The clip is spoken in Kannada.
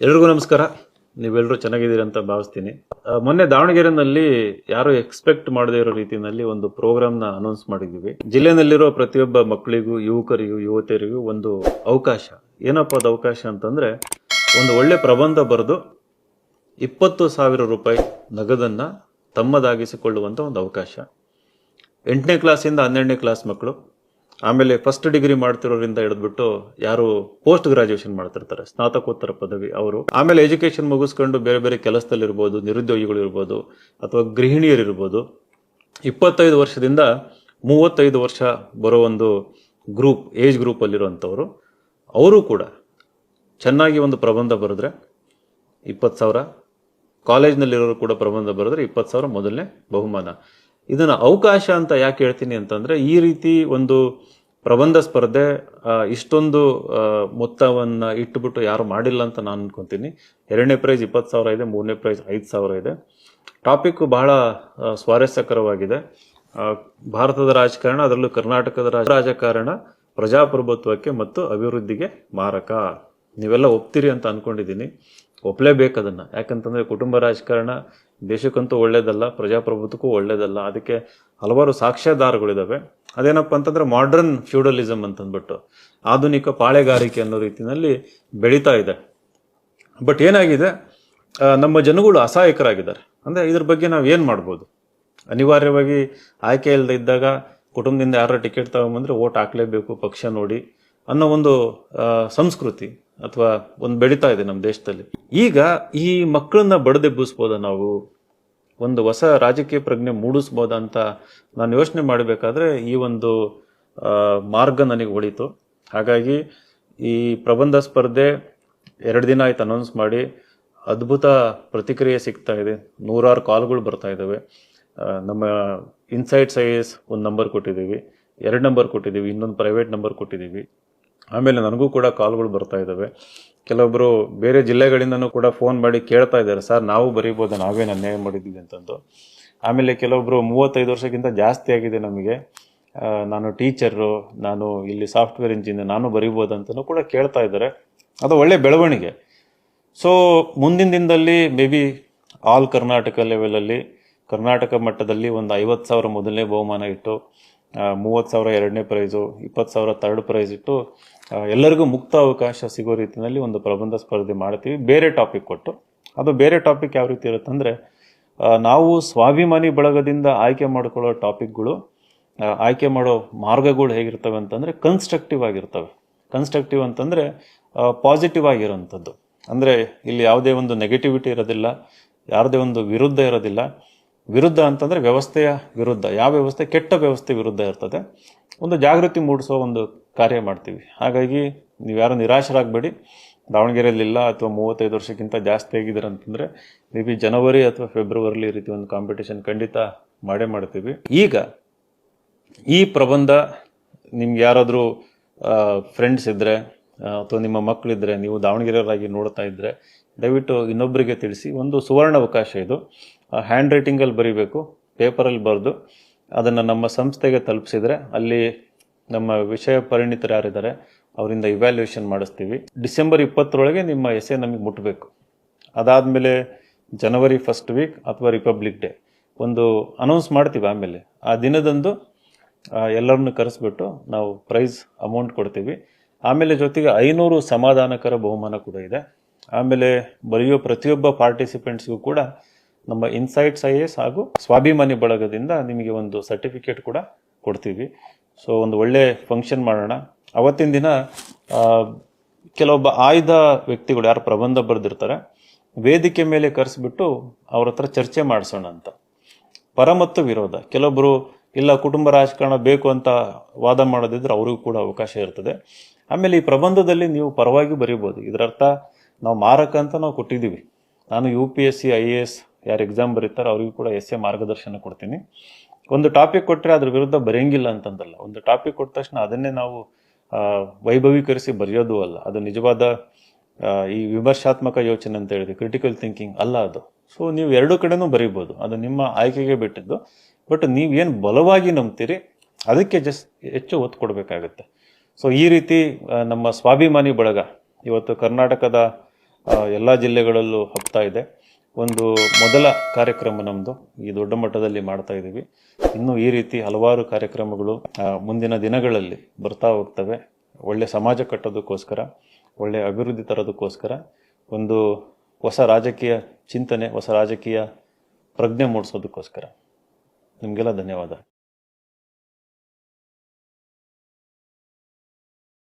ಎಲ್ರಿಗೂ ನಮಸ್ಕಾರ. ನೀವೆಲ್ಲರೂ ಚೆನ್ನಾಗಿದ್ದೀರಿ ಅಂತ ಭಾವಿಸ್ತೀನಿ. ಮೊನ್ನೆ ದಾವಣಗೆರೆನಲ್ಲಿ ಯಾರು ಎಕ್ಸ್ಪೆಕ್ಟ್ ಮಾಡದೇ ಇರೋ ರೀತಿಯಲ್ಲಿ ಒಂದು ಪ್ರೋಗ್ರಾಮ್ನ ಅನೌನ್ಸ್ ಮಾಡಿದ್ದೀವಿ. ಜಿಲ್ಲೆನಲ್ಲಿರೋ ಪ್ರತಿಯೊಬ್ಬ ಮಕ್ಕಳಿಗೂ, ಯುವಕರಿಗೂ, ಯುವತಿಯರಿಗೂ ಒಂದು ಅವಕಾಶ. ಏನಪ್ಪ ಅದು ಅವಕಾಶ ಅಂತಂದ್ರೆ, ಒಂದು ಒಳ್ಳೆ ಪ್ರಬಂಧ ಬರೆದು ಇಪ್ಪತ್ತು ಸಾವಿರ ರೂಪಾಯಿ ನಗದನ್ನ ತಮ್ಮದಾಗಿಸಿಕೊಳ್ಳುವಂತ ಒಂದು ಅವಕಾಶ. ಎಂಟನೇ ಕ್ಲಾಸಿಂದ ಹನ್ನೆರಡನೇ ಕ್ಲಾಸ್ ಮಕ್ಕಳು ಆಮೇಲೆ ಫಸ್ಟ್ ಡಿಗ್ರಿ ಮಾಡ್ತಿರೋರಿಂದ ಹಿಡಿದ್ಬಿಟ್ಟು ಯಾರು ಪೋಸ್ಟ್ ಗ್ರಾಜುಯೇಷನ್ ಮಾಡ್ತಿರ್ತಾರೆ, ಸ್ನಾತಕೋತ್ತರ ಪದವಿ ಅವರು. ಆಮೇಲೆ ಎಜುಕೇಶನ್ ಮುಗಿಸ್ಕೊಂಡು ಬೇರೆ ಬೇರೆ ಕೆಲಸದಲ್ಲಿರ್ಬೋದು, ನಿರುದ್ಯೋಗಿಗಳು ಇರ್ಬೋದು, ಅಥವಾ ಗೃಹಿಣಿಯರಿರ್ಬೋದು ಇಪ್ಪತ್ತೈದು ವರ್ಷದಿಂದ ಮೂವತ್ತೈದು ವರ್ಷ ಬರೋ ಒಂದು ಗ್ರೂಪ್ ಏಜ್ ಗ್ರೂಪಲ್ಲಿರುವಂಥವರು ಅವರು ಕೂಡ ಚೆನ್ನಾಗಿ ಒಂದು ಪ್ರಬಂಧ ಬರೆದ್ರೆ ಇಪ್ಪತ್ತು ಸಾವಿರ. ಕಾಲೇಜ್ನಲ್ಲಿರೋರು ಕೂಡ ಪ್ರಬಂಧ ಬರೆದ್ರೆ ಇಪ್ಪತ್ತು ಸಾವಿರ ಮೊದಲನೇ ಬಹುಮಾನ. ಇದನ್ನು ಅವಕಾಶ ಅಂತ ಯಾಕೆ ಹೇಳ್ತೀನಿ ಅಂತಂದರೆ ಈ ರೀತಿ ಒಂದು ಪ್ರಬಂಧ ಸ್ಪರ್ಧೆ ಇಷ್ಟೊಂದು ಮೊತ್ತವನ್ನು ಇಟ್ಟುಬಿಟ್ಟು ಯಾರು ಮಾಡಿಲ್ಲ ಅಂತ ನಾನು ಅನ್ಕೊಂತೀನಿ. ಎರಡನೇ ಪ್ರೈಸ್ ಇಪ್ಪತ್ತು ಸಾವಿರ ಇದೆ, ಮೂರನೇ ಪ್ರೈಸ್ ಐದು ಸಾವಿರ ಇದೆ. ಟಾಪಿಕ್ ಬಹಳ ಸ್ವಾರಸ್ಯಕರವಾಗಿದೆ. ಭಾರತದ ರಾಜಕಾರಣ, ಅದರಲ್ಲೂ ಕರ್ನಾಟಕದ ರಾಜ- ರಾಜಕಾರಣ ಪ್ರಜಾಪ್ರಭುತ್ವಕ್ಕೆ ಮತ್ತು ಅಭಿವೃದ್ಧಿಗೆ ಮಾರಕ. ನೀವೆಲ್ಲ ಒಪ್ತೀರಿ ಅಂತ ಅನ್ಕೊಂಡಿದ್ದೀನಿ. ಒಪ್ಲೇಬೇಕು ಅದನ್ನು. ಯಾಕಂತಂದರೆ ಕುಟುಂಬ ರಾಜಕಾರಣ ದೇಶಕ್ಕಂತೂ ಒಳ್ಳೇದಲ್ಲ, ಪ್ರಜಾಪ್ರಭುತ್ವಕ್ಕೂ ಒಳ್ಳೇದಲ್ಲ. ಅದಕ್ಕೆ ಹಲವಾರು ಸಾಕ್ಷ್ಯಾಧಾರಗಳಿದ್ದಾವೆ ಅದೇನಪ್ಪ ಅಂತಂದ್ರೆ ಮಾಡ್ರನ್ ಫ್ಯೂಡಲಿಸಮ್ ಅಂತಂದ್ಬಿಟ್ಟು ಆಧುನಿಕ ಪಾಳೆಗಾರಿಕೆ ಅನ್ನೋ ರೀತಿಯಲ್ಲಿ ಬೆಳೀತಾ ಇದೆ. ಬಟ್ ಏನಾಗಿದೆ? ನಮ್ಮ ಜನಗಳು ಅಸಹಾಯಕರಾಗಿದ್ದಾರೆ. ಅಂದರೆ ಇದ್ರ ಬಗ್ಗೆ ನಾವು ಏನು ಮಾಡ್ಬೋದು? ಅನಿವಾರ್ಯವಾಗಿ ಆಯ್ಕೆ ಇಲ್ಲದೆ ಇದ್ದಾಗ ಕುಟುಂಬದಿಂದ ಯಾರೋ ಟಿಕೆಟ್ ತಗೊಂಬಂದ್ರೆ ಓಟ್ ಹಾಕಲೇಬೇಕು ಪಕ್ಷ ನೋಡಿ ಅನ್ನೋ ಒಂದು ಸಂಸ್ಕೃತಿ. ಅಥವಾ ಒಂದು ಬೆಳೀತಾ ಇದೆ ನಮ್ಮ ದೇಶದಲ್ಲಿ. ಈಗ ಈ ಮಕ್ಕಳನ್ನ ಬಡದೆಬ್ಬಿಸ್ಬೋದ ನಾವು? ಒಂದು ಹೊಸ ರಾಜಕೀಯ ಪ್ರಜ್ಞೆ ಮೂಡಿಸ್ಬೋದ ಅಂತ ನಾನು ಯೋಚನೆ ಮಾಡಬೇಕಾದ್ರೆ ಈ ಒಂದು ಮಾರ್ಗ ನನಗೆ ಒಳಿತು. ಹಾಗಾಗಿ ಈ ಪ್ರಬಂಧ ಸ್ಪರ್ಧೆ ಎರಡು ದಿನ ಆಯ್ತು ಅನೌನ್ಸ್ ಮಾಡಿ. ಅದ್ಭುತ ಪ್ರತಿಕ್ರಿಯೆ ಸಿಗ್ತಾ ಇದೆ. ನೂರಾರು ಕಾಲ್ಗಳು ಬರ್ತಾ ಇದ್ದಾವೆ. ನಮ್ಮ ಇನ್ಸೈಡ್ ಸೈಸ್ ಒಂದು ನಂಬರ್ ಕೊಟ್ಟಿದ್ದೀವಿ. ಎರಡು ನಂಬರ್ ಕೊಟ್ಟಿದ್ದೀವಿ. ಇನ್ನೊಂದು ಪ್ರೈವೇಟ್ ನಂಬರ್ ಕೊಟ್ಟಿದ್ದೀವಿ. ಆಮೇಲೆ ನನಗೂ ಕೂಡ ಕಾಲ್ಗಳು ಬರ್ತಾ ಇದ್ದಾವೆ. ಕೆಲವೊಬ್ಬರು ಬೇರೆ ಜಿಲ್ಲೆಗಳಿಂದನೂ ಕೂಡ ಫೋನ್ ಮಾಡಿ ಕೇಳ್ತಾ ಇದ್ದಾರೆ. ಸರ್, ನಾವು ಬರೀಬೋದು, ನಾವೇ ಅನ್ಯಾಯ ಮಾಡಿದ್ದೀವಿ ಅಂತಂದು. ಆಮೇಲೆ ಕೆಲವೊಬ್ಬರು ಮೂವತ್ತೈದು ವರ್ಷಕ್ಕಿಂತ ಜಾಸ್ತಿ ಆಗಿದೆ ನಮಗೆ. ನಾನು ಟೀಚರು, ನಾನು ಇಲ್ಲಿ ಸಾಫ್ಟ್ವೇರ್ ಇಂಜಿನಿಯರ್, ನಾನು ಬರೀಬೋದು ಅಂತಲೂ ಕೂಡ ಕೇಳ್ತಾ ಇದ್ದಾರೆ. ಅದು ಒಳ್ಳೆ ಬೆಳವಣಿಗೆ. ಸೊ ಮುಂದಿನ ದಿನದಲ್ಲಿ ಮೇ ಬಿ ಆಲ್ ಕರ್ನಾಟಕ ಲೆವೆಲಲ್ಲಿ ಕರ್ನಾಟಕ ಮಟ್ಟದಲ್ಲಿ ಒಂದು ಐವತ್ತು ಸಾವಿರ ಮೊದಲನೇ ಬಹುಮಾನ ಇಟ್ಟು ಮೂವತ್ತು ಸಾವಿರ ಎರಡನೇ ಪ್ರೈಸು ಇಪ್ಪತ್ತು ಸಾವಿರ ಥರ್ಡ್ ಪ್ರೈಸ್ ಇಟ್ಟು ಎಲ್ಲರಿಗೂ ಮುಕ್ತ ಅವಕಾಶ ಸಿಗೋ ರೀತಿಯಲ್ಲಿ ಒಂದು ಪ್ರಬಂಧ ಸ್ಪರ್ಧೆ ಮಾಡ್ತೀವಿ. ಬೇರೆ ಟಾಪಿಕ್ ಕೊಟ್ಟು. ಅದು ಬೇರೆ ಟಾಪಿಕ್ ಯಾವ ರೀತಿ ಇರುತ್ತಂದರೆ ನಾವು ಸ್ವಾಭಿಮಾನಿ ಬಳಗದಿಂದ ಆಯ್ಕೆ ಮಾಡಿಕೊಳ್ಳೋ ಟಾಪಿಕ್ಗಳು ಆಯ್ಕೆ ಮಾಡೋ ಮಾರ್ಗಗಳು ಹೇಗಿರ್ತವೆ ಅಂತಂದರೆ ಕನ್ಸ್ಟ್ರಕ್ಟಿವ್ ಆಗಿರ್ತವೆ. ಕನ್ಸ್ಟ್ರಕ್ಟಿವ್ ಅಂತಂದರೆ ಪಾಸಿಟಿವ್ ಆಗಿರೋಂಥದ್ದು ಅಂದರೆ ಇಲ್ಲಿ ಯಾವುದೇ ಒಂದು ನೆಗೆಟಿವಿಟಿ ಇರೋದಿಲ್ಲ, ಯಾರದೇ ಒಂದು ವಿರುದ್ಧ ಇರೋದಿಲ್ಲ. ವಿರುದ್ಧ ಅಂತಂದರೆ ವ್ಯವಸ್ಥೆಯ ವಿರುದ್ಧ. ಯಾವ ವ್ಯವಸ್ಥೆ? ಕೆಟ್ಟ ವ್ಯವಸ್ಥೆ ವಿರುದ್ಧ ಇರ್ತದೆ. ಒಂದು ಜಾಗೃತಿ ಮೂಡಿಸೋ ಒಂದು ಕಾರ್ಯ ಮಾಡ್ತೀವಿ. ಹಾಗಾಗಿ ನೀವು ಯಾರು ನಿರಾಶರಾಗಬೇಡಿ. ದಾವಣಗೆರೆಯಲ್ಲಿಲ್ಲ ಅಥವಾ ಮೂವತ್ತೈದು ವರ್ಷಕ್ಕಿಂತ ಜಾಸ್ತಿ ಆಗಿದ್ದಾರೆ ಅಂತಂದರೆ ಮೇ ಬಿ ಜನವರಿ ಅಥವಾ ಫೆಬ್ರವರಿಲಿ ಈ ರೀತಿ ಒಂದು ಕಾಂಪಿಟೇಷನ್ ಖಂಡಿತ ಮಾಡೇ ಮಾಡ್ತೀವಿ. ಈಗ ಈ ಪ್ರಬಂಧ ನಿಮ್ಗೆ ಯಾರಾದರೂ ಫ್ರೆಂಡ್ಸ್ ಇದ್ದರೆ ಅಥವಾ ನಿಮ್ಮ ಮಕ್ಕಳಿದ್ದರೆ ನೀವು ದಾವಣಗೆರೆಯವರಾಗಿ ನೋಡ್ತಾ ಇದ್ದರೆ ದಯವಿಟ್ಟು ಇನ್ನೊಬ್ಬರಿಗೆ ತಿಳಿಸಿ. ಒಂದು ಸುವರ್ಣ ಅವಕಾಶ ಇದು ಹ್ಯಾಂಡ್ ರೈಟಿಂಗಲ್ಲಿ ಬರೀಬೇಕು ಪೇಪರಲ್ಲಿ ಬರೆದು, ಅದನ್ನು ನಮ್ಮ ಸಂಸ್ಥೆಗೆ ತಲುಪಿಸಿದರೆ ಅಲ್ಲಿ ನಮ್ಮ ವಿಷಯ ಪರಿಣಿತರು ಯಾರಿದ್ದಾರೆ, ಅವರಿಂದ ಇವ್ಯಾಲ್ಯೂಯೇಷನ್ ಮಾಡಿಸ್ತೀವಿ. ಡಿಸೆಂಬರ್ ಇಪ್ಪತ್ತರೊಳಗೆ ನಿಮ್ಮ ಎಸೆ ನಮಗೆ ಮುಟ್ಟಬೇಕು ಅದಾದಮೇಲೆ ಜನವರಿ ಫಸ್ಟ್ ವೀಕ್ ಅಥವಾ ರಿಪಬ್ಲಿಕ್ ಡೇ ಒಂದು ಅನೌನ್ಸ್ ಮಾಡ್ತೀವಿ ಆಮೇಲೆ. ಆ ದಿನದಂದು ಎಲ್ಲರನ್ನು ಕರೆಸ್ಬಿಟ್ಟು ನಾವು ಪ್ರೈಸ್ ಅಮೌಂಟ್ ಕೊಡ್ತೀವಿ. ಆಮೇಲೆ ಜೊತೆಗೆ ಐನೂರು ಸಮಾಧಾನಕರ ಬಹುಮಾನ ಕೂಡ ಇದೆ. ಆಮೇಲೆ ಬರೆಯೋ ಪ್ರತಿಯೊಬ್ಬ ಪಾರ್ಟಿಸಿಪೆಂಟ್ಸ್ಗೂ ಕೂಡ ನಮ್ಮ ಇನ್ಸೈಟ್ಸ್ ಐ ಎಸ್ ಹಾಗೂ ಸ್ವಾಭಿಮಾನಿ ಬಳಗದಿಂದ ನಿಮಗೆ ಒಂದು ಸರ್ಟಿಫಿಕೇಟ್ ಕೂಡ ಕೊಡ್ತೀವಿ. ಸೊ ಒಂದು ಒಳ್ಳೆ ಫಂಕ್ಷನ್ ಮಾಡೋಣ. ಅವತ್ತಿನ ದಿನ ಕೆಲವೊಬ್ಬ ಆಯ್ದ ವ್ಯಕ್ತಿಗಳು ಯಾರು ಪ್ರಬಂಧ ಬರೆದಿರ್ತಾರೆ, ವೇದಿಕೆ ಮೇಲೆ ಕರೆಸಿಬಿಟ್ಟು ಅವ್ರ ಹತ್ರ ಚರ್ಚೆ ಮಾಡಿಸೋಣ ಅಂತ. ಪರ ಮತ್ತು ವಿರೋಧ. ಕೆಲವೊಬ್ಬರು ಇಲ್ಲ ಕುಟುಂಬ ರಾಜಕಾರಣ ಬೇಕು ಅಂತ ವಾದ ಮಾಡೋದಿದ್ರೆ ಅವ್ರಿಗೂ ಕೂಡ ಅವಕಾಶ ಇರ್ತದೆ. ಆಮೇಲೆ ಈ ಪ್ರಬಂಧದಲ್ಲಿ ನೀವು ಪರವಾಗಿ ಬರೀಬೋದು. ಇದರರ್ಥ, ನಾವು ಮಾರಕ ಅಂತ ನಾವು ಕೊಟ್ಟಿದ್ದೀವಿ. ನಾನು U P S C I A S ಯಾರು ಎಕ್ಸಾಮ್ ಬರೀತಾರೋ ಅವರಿಗೂ ಕೂಡ ಎಸ್ ಎ ಮಾರ್ಗದರ್ಶನ ಕೊಡ್ತೀನಿ. ಒಂದು ಟಾಪಿಕ್ ಕೊಟ್ಟರೆ ಅದ್ರ ವಿರುದ್ಧ ಬರೆಯಂಗಿಲ್ಲ ಅಂತಂದಲ್ಲ. ಒಂದು ಟಾಪಿಕ್ ಕೊಟ್ಟ ತಕ್ಷಣ ಅದನ್ನೇ ನಾವು ವೈಭವೀಕರಿಸಿ ಬರೆಯೋದು ಅಲ್ಲ. ಅದು ನಿಜವಾದ ಈ ವಿಮರ್ಶಾತ್ಮಕ ಯೋಚನೆ ಅಂತ ಹೇಳಿದೆ ಕ್ರಿಟಿಕಲ್ ಥಿಂಕಿಂಗ್ ಅಲ್ಲ ಅದು. ಸೊ ನೀವು ಎರಡು ಕಡೆನೂ ಬರೀಬೋದು. ಅದು ನಿಮ್ಮ ಆಯ್ಕೆಗೆ ಬಿಟ್ಟಿದ್ದು. ಬಟ್ ನೀವೇನು ಬಲವಾಗಿ ನಂಬ್ತೀರಿ, ಅದಕ್ಕೆ ಜಸ್ಟ್ ಹೆಚ್ಚು ಒತ್ತು ಕೊಡಬೇಕಾಗುತ್ತೆ. ಸೊ ಈ ರೀತಿ ನಮ್ಮ ಸ್ವಾಭಿಮಾನಿ ಬಳಗ ಇವತ್ತು ಕರ್ನಾಟಕದ ಎಲ್ಲ ಜಿಲ್ಲೆಗಳಲ್ಲೂ ಹಬ್ತಾ ಇದೆ. ಒಂದು ಮೊದಲ ಕಾರ್ಯಕ್ರಮ ನಮ್ಮದು ಈ ದೊಡ್ಡ ಮಟ್ಟದಲ್ಲಿ ಮಾಡ್ತಾ ಇದ್ದೀವಿ. ಇನ್ನೂ ಈ ರೀತಿ ಹಲವಾರು ಕಾರ್ಯಕ್ರಮಗಳು ಮುಂದಿನ ದಿನಗಳಲ್ಲಿ ಬರ್ತಾ ಹೋಗ್ತವೆ. ಒಳ್ಳೆ ಸಮಾಜ ಕಟ್ಟೋದಕ್ಕೋಸ್ಕರ, ಒಳ್ಳೆ ಅಭಿವೃದ್ಧಿ ತರೋದಕ್ಕೋಸ್ಕರ ಒಂದು ಹೊಸ ರಾಜಕೀಯ ಚಿಂತನೆ, ಹೊಸ ರಾಜಕೀಯ ಪ್ರಜ್ಞೆ ಮೂಡಿಸೋದಕ್ಕೋಸ್ಕರ. ನಿಮಗೆಲ್ಲ ಧನ್ಯವಾದ.